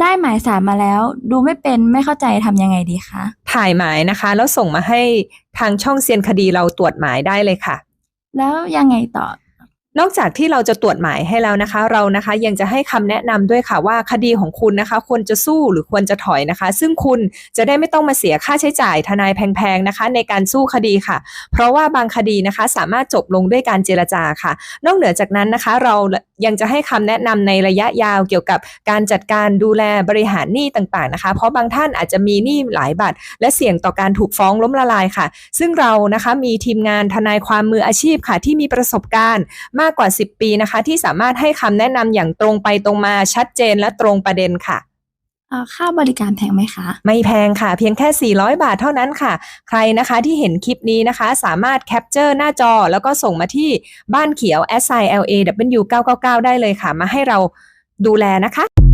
ได้หมายสารมาแล้ว ดูไม่เป็นไม่เข้าใจทำยังไงดีคะถ่ายหมายนะคะ แล้วส่งมาให้ทางช่องเซียนคดีเราตรวจหมายได้เลยค่ะ แล้วยังไงต่อ นอกจากที่เราจะตรวจหมายให้แล้วนะคะ เรานะคะยังจะให้คำแนะนำด้วยค่ะว่าคดีของคุณนะคะ ควรจะสู้หรือควรจะถอยนะคะ ซึ่งคุณจะได้ไม่ต้องมาเสียค่าใช้จ่ายทนายแพงๆนะคะ ในการสู้คดีค่ะ เพราะว่าบางคดีนะคะสามารถจบลงด้วยการเจรจาค่ะ นอกเหนือจากนั้นนะคะ เรายังจะให้คำแนะนำในระยะยาวเกี่ยวกับการจัดการดูแลบริหารหนี้ต่างๆนะคะ เพราะบางท่านอาจจะมีหนี้หลายบัตร และเสี่ยงต่อการถูกฟ้องล้มละลายค่ะ ซึ่งเรานะคะมีทีมงานทนายความมืออาชีพค่ะ ที่มีประสบการณ์มากกว่า 10 ปีนะคะ ที่สามารถให้คำแนะนำอย่างตรงไปตรงมาชัดเจนและตรงประเด็นค่ะเอ่อค่าบริการแพงไหมคะ ไม่แพงค่ะ เพียงแค่ 400 บาทเท่านั้นค่ะ ใครนะคะที่เห็นคลิปนี้นะคะ สามารถแคปเจอร์หน้าจอ แล้วก็ส่งมาที่บ้านเขียว s i l a w 999ได้เลยค่ะ มาให้เราดูแลนะคะ